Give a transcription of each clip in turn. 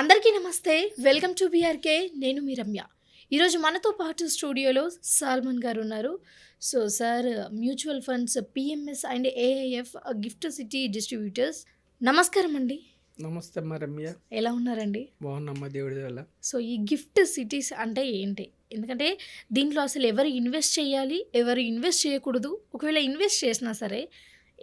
అందరికీ నమస్తే. Welcome to BRK నేను మీ రమ్య. ఈరోజు మనతో పాటు స్టూడియోలో సాల్మన్ గారు ఉన్నారు. So sir mutual funds PMS and AIF GIFT City distributors నమస్కారం అండి. నమస్తే అమ్మా రమ్య. ఎలా ఉన్నారండి? బాగున్నమ్మా దేవుడి వల్ల సో ఈ గిఫ్ట్ సిటీస్ అంటే ఏంటి? ఎందుకంటే దీంట్లో అసలు ఎవరు ఇన్వెస్ట్ చేయాలి ఎవరు ఇన్వెస్ట్ చేయకూడదు. ఒకవేళ ఇన్వెస్ట్ చేసినా సరే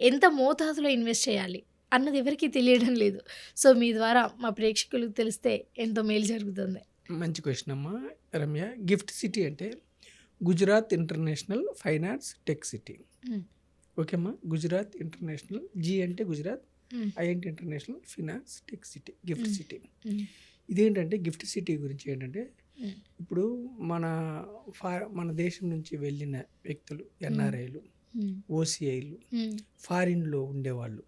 ఎంత మోతాదులో ఇన్వెస్ట్ చేయాలి? అన్నది ఎవరికీ తెలియడం లేదు సో మీ ద్వారా మా ప్రేక్షకులకు తెలిస్తే ఎంతో మేలు జరుగుతుంది మంచి క్వశ్చన్ అమ్మా రమ్య గిఫ్ట్ సిటీ అంటే Gujarat international finance tech city hmm. Okay అమ్మా గుజరాత్ ఇంటర్నేషనల్ జీ అంటే Gujarat hmm. INT international finance tech city GIFT. City. ఇదేంటంటే గిఫ్ట్ సిటీ గురించి ఏంటంటే. ఇప్పుడు మన ఫా మన దేశం నుంచి వెళ్ళిన వ్యక్తులు ఎన్ఆర్ఐలు. ఓసిఐలు. ఫారిన్లో ఉండేవాళ్ళు.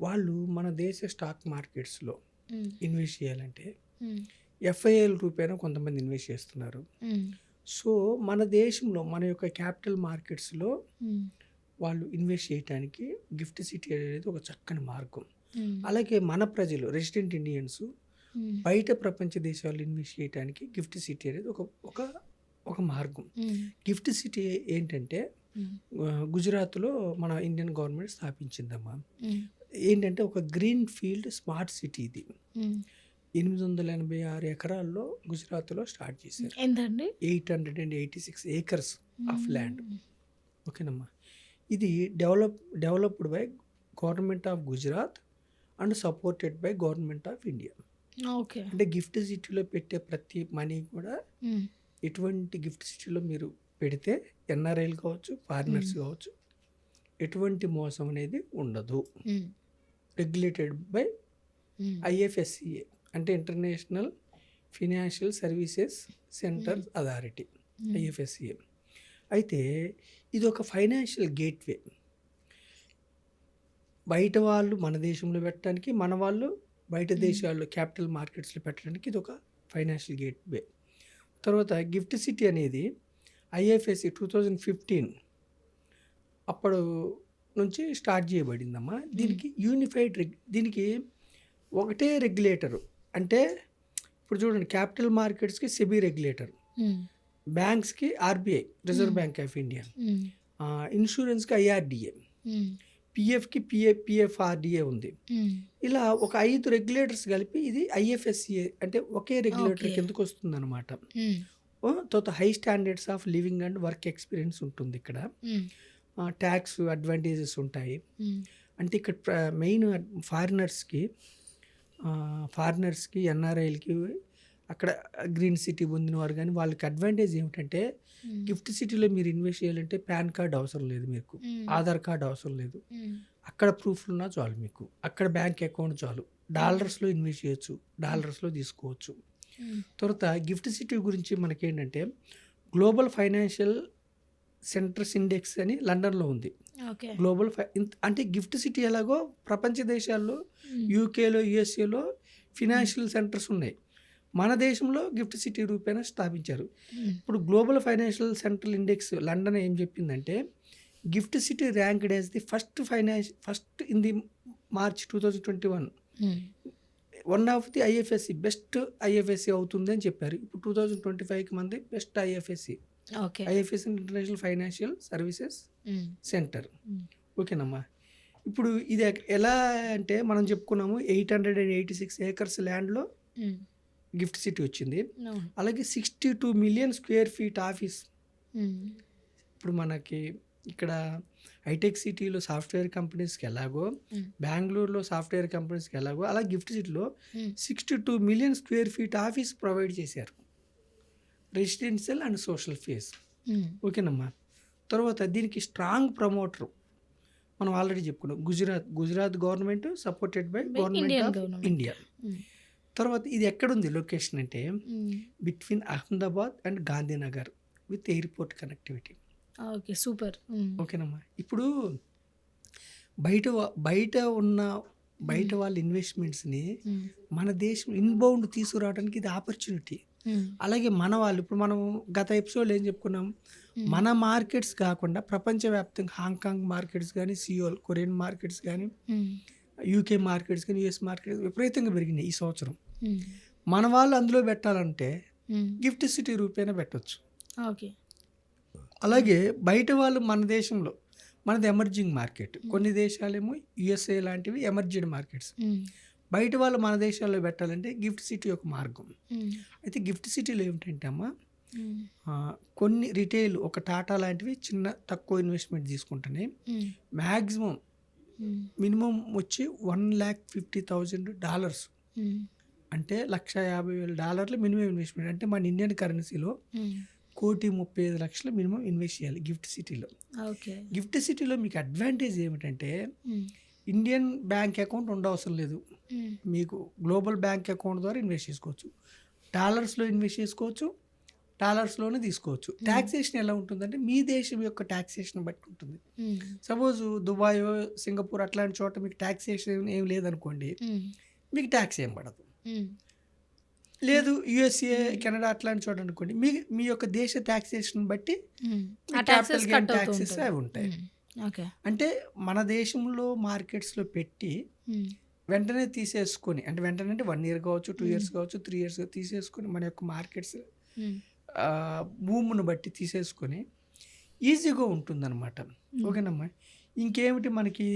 వాళ్ళు మన దేశ స్టాక్ మార్కెట్స్లో. ఇన్వెస్ట్ చేయాలంటే. ఎఫ్ఐఎల్ రూపేణ కొంతమంది ఇన్వెస్ట్ చేస్తున్నారు. సో మన దేశంలో మన యొక్క క్యాపిటల్ మార్కెట్స్లో. వాళ్ళు ఇన్వెస్ట్ చేయడానికి గిఫ్ట్ సిటీ అనేది ఒక చక్కని మార్గం. అలాగే మన ప్రజలు రెసిడెంట్ ఇండియన్స్. బయట ప్రపంచ దేశాల్లో ఇన్వెస్ట్ చేయడానికి గిఫ్ట్ సిటీ అనేది ఒక ఒక ఒక మార్గం. గిఫ్ట్ సిటీ ఏంటంటే గుజరాత్లో మన ఇండియన్ గవర్నమెంట్ స్థాపించిందమ్మా మ్మ్. ఏంటంటే ఒక గ్రీన్ ఫీల్డ్ స్మార్ట్ సిటీ ఇది. ఎనిమిది వందల ఎనభై ఆరు ఎకరాల్లో గుజరాత్లో స్టార్ట్ చేశారు ఎంతండి eight hundred and eighty six acres of land hmm. ఓకేనమ్మా ఇది develop developed by government of Gujarat and supported by government of India okay అంటే గిఫ్ట్ సిటీలో పెట్టే ప్రతి మనీ కూడా. ఎటువంటి గిఫ్ట్ సిటీలో మీరు పెడితే ఎన్ఆర్ఐలు కావచ్చు ఫారినర్స్. కావచ్చు ఎటువంటి మోసం అనేది ఉండదు. Regulated by. ఐఎఫ్ఎస్సిఏ అంటే international financial services centre authority. IFSCA అయితే ఇది ఒక ఫైనాన్షియల్ గేట్వే బయట వాళ్ళు మన దేశంలో పెట్టడానికి మన వాళ్ళు బయట మ్మ్. దేశాల్లో క్యాపిటల్ మార్కెట్స్లో పెట్టడానికి ఇది ఒక ఫైనాన్షియల్ గేట్వే తర్వాత గిఫ్ట్ సిటీ అనేది ఐఎఫ్ఎస్సి టూ థౌజండ్ ఫిఫ్టీన్ అప్పుడు నుంచి స్టార్ట్ చేయబడిందమ్మా దీనికి యూనిఫైడ్ రెగ్ దీనికి ఒకటే రెగ్యులేటరు అంటే ఇప్పుడు చూడండి క్యాపిటల్ మార్కెట్స్కి SEBI regulator. బ్యాంక్స్కి RBI reserve. Bank of India. ఇన్సూరెన్స్కి IRDA. పిఎఫ్కి పిఏ పిఎఫ్ఆర్డిఏ ఉంది. ఇలా ఒక ఐదు రెగ్యులేటర్స్ కలిపి ఇది ఐఎఫ్ఎస్సిఏ అంటే ఒకే రెగ్యులేటర్. కిందకు వస్తుంది అనమాట. తర్వాత high standards of living and work experience ఉంటుంది ఇక్కడ. ట్యాక్స్ అడ్వాంటేజెస్ ఉంటాయి మ్మ్. అంటే ఇక్కడ మెయిన్ ఫారినర్స్కి ఫారినర్స్కి ఎన్ఆర్ఐలకి అక్కడ గ్రీన్ సిటీ పొందిన వారు కానీ వాళ్ళకి అడ్వాంటేజ్ ఏమిటంటే. గిఫ్ట్ సిటీలో మీరు ఇన్వెస్ట్ చేయాలంటే పాన్ కార్డ్ అవసరం లేదు మీకు. ఆధార్ కార్డ్ అవసరం లేదు. అక్కడ ప్రూఫ్లు ఉన్నా చాలు మీకు అక్కడ బ్యాంక్ అకౌంట్ చాలు డాలర్స్లో ఇన్వెస్ట్ చేయొచ్చు డాలర్స్లో తీసుకోవచ్చు. తర్వాత గిఫ్ట్ సిటీ గురించి మనకేంటంటే గ్లోబల్ ఫైనాన్షియల్ సెంటర్స్ ఇండెక్స్ అని లండన్లో ఉంది. గ్లోబల్ అంటే గిఫ్ట్ సిటీ ఎలాగో ప్రపంచ దేశాల్లో. యూకేలో యుఎస్ఏలో ఫినాన్షియల్ సెంటర్స్ ఉన్నాయి. మన దేశంలో గిఫ్ట్ సిటీ రూపేణ స్థాపించారు. ఇప్పుడు global financial central index London ఏం చెప్పిందంటే GIFT City ranked as the first finance first in the March two thousand twenty one. One of the IFSC best IFSC అవుతుంది అని చెప్పారు. ఇప్పుడు టూ థౌజండ్ ట్వంటీ ఫైవ్కి మంది best IFSC. Okay IFSC international financial services. Centre hmm. ఓకేనమ్మా ఇప్పుడు ఇది ఎలా అంటే మనం చెప్పుకున్నాము eight hundred and eighty six acres ల్యాండ్లో. గిఫ్ట్ సిటీ వచ్చింది. అలాగే sixty two million square feet office. ఇప్పుడు మనకి ఇక్కడ హైటెక్ సిటీలో సాఫ్ట్వేర్ కంపెనీస్కి ఎలాగో. బెంగళూరులో సాఫ్ట్వేర్ కంపెనీస్కి ఎలాగో అలా గిఫ్ట్ సిటీలో. Sixty two million square feet office provide చేశారు residential and social face hmm. ఓకేనమ్మా తర్వాత దీనికి స్ట్రాంగ్ ప్రమోటర్ మనం ఆల్రెడీ చెప్పుకున్నాం Gujarat Gujarat government supported by government of. India hmm. తర్వాత ఇది ఎక్కడుంది లొకేషన్ అంటే మ్మ్. Between Ahmedabad and Gandhinagar with airport connectivity okay super hmm. ఓకేనమ్మా ఇప్పుడు బయట బయట ఉన్న బయట వాళ్ళ ఇన్వెస్ట్మెంట్స్ని. మన దేశం ఇన్బౌండ్ తీసుకురావడానికి ఇది ఆపర్చునిటీ. అలాగే మన వాళ్ళు ఇప్పుడు మనం గత ఎపిసోడ్లో ఏం చెప్పుకున్నాం. మన మార్కెట్స్ కాకుండా ప్రపంచవ్యాప్తంగా హాంకాంగ్ మార్కెట్స్ కానీ సియోల్ కొరియన్ మార్కెట్స్ కానీ. యూకే మార్కెట్స్ కానీ యూఎస్ మార్కెట్స్ విపరీతంగా పెరిగినాయి ఈ సంవత్సరం. మన వాళ్ళు అందులో పెట్టాలంటే. గిఫ్ట్ సిటీ రూపేణ పెట్టొచ్చు ఓకే. అలాగే బయట వాళ్ళు మన దేశంలో మనది ఎమర్జింగ్ మార్కెట్. కొన్ని దేశాలేమో యుఎస్ఏ లాంటివి ఎమర్జింగ్ మార్కెట్స్. బయట వాళ్ళు మన దేశాల్లో పెట్టాలంటే గిఫ్ట్ సిటీ ఒక మార్గం. అయితే గిఫ్ట్ సిటీలో ఏమిటంటే అమ్మా కొన్ని రిటైల్ ఒక టాటా లాంటివి చిన్న తక్కువ ఇన్వెస్ట్మెంట్ తీసుకుంటేనే. మ్యాక్సిమం. మినిమం వచ్చి one lakh fifty thousand dollars. అంటే లక్ష యాభై వేల డాలర్లు మినిమం ఇన్వెస్ట్మెంట్ అంటే మన ఇండియన్ కరెన్సీలో. కోటి ముప్పై ఐదు లక్షలు మినిమం ఇన్వెస్ట్ చేయాలి గిఫ్ట్ సిటీలో ఓకే. గిఫ్ట్ సిటీలో మీకు అడ్వాంటేజ్ ఏమిటంటే. ఇండియన్ బ్యాంక్ అకౌంట్ ఉండవసరం లేదు. మీకు గ్లోబల్ బ్యాంక్ అకౌంట్ ద్వారా ఇన్వెస్ట్ చేసుకోవచ్చు డాలర్స్లో ఇన్వెస్ట్ చేసుకోవచ్చు డాలర్స్లోనే తీసుకోవచ్చు Hmm. ట్యాక్సేషన్ ఎలా ఉంటుందంటే మీ దేశం యొక్క ట్యాక్సేషన్ బట్టి ఉంటుంది హ్మ్. సపోజ్ దుబాయ్ సింగపూర్ అట్లాంటి చోట మీకు ట్యాక్సేషన్ ఏం లేదనుకోండి. మీకు ట్యాక్స్ ఏం పడదు. లేదు యుఎస్ఏ Hmm. కెనడా అట్లాంటి చోట అనుకోండి మీ మీ యొక్క దేశ ట్యాక్సేషన్ బట్టి అవుతూ taxes ఉంటుంది. అవి ఉంటాయి. అంటే మన దేశంలో మార్కెట్స్లో పెట్టి. వెంటనే తీసేసుకొని అంటే వెంటనే అంటే వన్ ఇయర్ కావచ్చు టూ. ఇయర్స్ కావచ్చు త్రీ ఇయర్స్ తీసేసుకొని మన యొక్క మార్కెట్స్. భూమును బట్టి తీసేసుకొని ఈజీగా ఉంటుందన్నమాట. ఓకేనమ్మా ఇంకేమిటి మనకి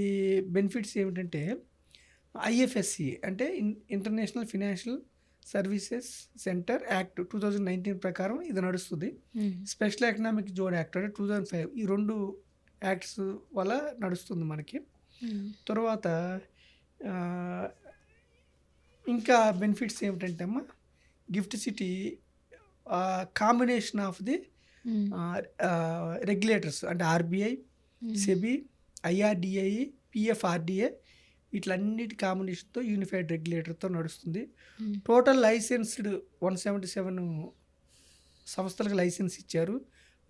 బెనిఫిట్స్ ఏమిటంటే ఐఎఫ్ఎస్సి అంటే in international financial services centre act two thousand nineteen ప్రకారం ఇది నడుస్తుంది. స్పెషల్ ఎకనామిక్ జోన్ యాక్ట్ అంటే టూ థౌజండ్ ఫైవ్ ఈ రెండు యాక్ట్స్ వల్ల నడుస్తుంది మనకి. తర్వాత ఇంకా బెనిఫిట్స్ ఏమిటంటే అమ్మా GIFT City combination of the. Regulators అంటే ఆర్బీఐ. సెబీ ఐఆర్డిఐ పిఎఫ్ఆర్డిఏ వీటిలన్నిటి కాంబినేషన్తో యూనిఫైడ్ రెగ్యులేటర్తో నడుస్తుంది. Total licensed one seventy seven సంస్థలకు లైసెన్స్ ఇచ్చారు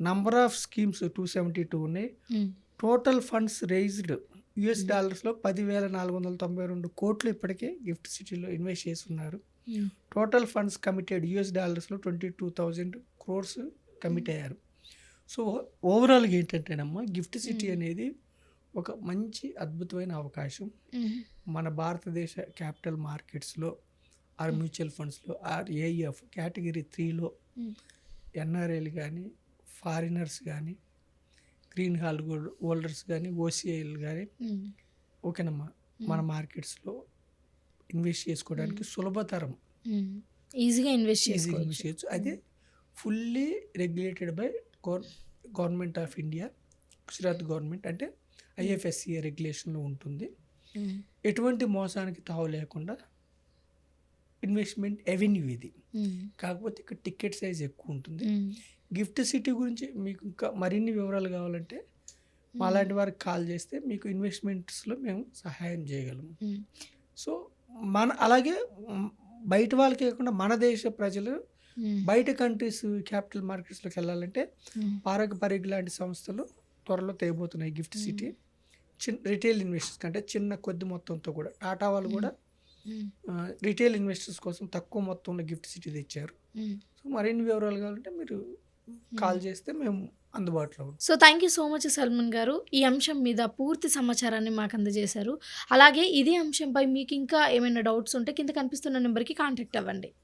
number of schemes two seventy two ఉన్నాయి. Total funds raised US Hmm. డాలర్స్లో పదివేల నాలుగు వందల తొంభై రెండు కోట్లు ఇప్పటికే గిఫ్ట్ సిటీలో ఇన్వెస్ట్ చేస్తున్నారు హ్మ్. Total funds committed US డాలర్స్లో twenty two thousand crores commit అయ్యారు సో ఓవరాల్గా ఏంటంటేనమ్మా గిఫ్ట్ సిటీ Hmm. అనేది ఒక మంచి అద్భుతమైన అవకాశం హ్మ్. మన భారతదేశ క్యాపిటల్ మార్కెట్స్లో ఆర్. మ్యూచువల్ ఫండ్స్లో ఆర్ ఏఈఎఫ్ కేటగిరీ త్రీలో. ఎన్ఆర్ఐలు కానీ ఫారినర్స్ కానీ గ్రీన్ హాల్ హోల్డర్స్ కానీ ఓసీఐలు కానీ. ఓకేనమ్మా మన మార్కెట్స్లో ఇన్వెస్ట్ చేసుకోవడానికి సులభతరం. ఈజీగా ఇన్వెస్ట్ ఈజీగా ఇన్వెస్ట్ చేసుకోవచ్చు. చేయొచ్చు అయితే fully regulated by gover government of India Gujarat government అంటే ఐఎఫ్ఎస్సిఏ రెగ్యులేషన్లో ఉంటుంది. ఎటువంటి మోసానికి తావు లేకుండా ఇన్వెస్ట్మెంట్ ఎవెన్యూ ఇది. కాకపోతే ఇక్కడ టికెట్ సైజ్ ఎక్కువ ఉంటుంది. గిఫ్ట్ సిటీ గురించి మీకు ఇంకా మరిన్ని వివరాలు కావాలంటే మాలాంటి వారికి కాల్ చేస్తే మీకు ఇన్వెస్ట్మెంట్స్లో మేము సహాయం చేయగలము. సో మన అలాగే బయట వాళ్ళకి కాకుండా మన దేశ ప్రజలు. బయట కంట్రీస్ క్యాపిటల్ మార్కెట్స్లోకి వెళ్ళాలంటే. పారక్ పరిగ్ లాంటి సంస్థలు త్వరలో తేయబోతున్నాయి గిఫ్ట్ సిటీ చిన్న రిటైల్ ఇన్వెస్టర్స్ కంటే చిన్న కొద్ది మొత్తంతో కూడా టాటా వాళ్ళు కూడా. రిటైల్ ఇన్వెస్టర్స్ కోసం తక్కువ మొత్తంలో గిఫ్ట్ సిటీ తెచ్చారు. సో మరిన్ని వివరాలు కావాలంటే మీరు కాల్ చేస్తే మేము అందుబాటులో so thank you so much Salman garu. ఈ అంశం మీద పూర్తి సమాచారాన్ని మాకు అందజేశారు. అలాగే ఇదే అంశంపై మీకు ఇంకా ఏమైనా డౌట్స్ ఉంటే కింద కనిపిస్తున్న నెంబర్కి కాంటాక్ట్ అవ్వండి.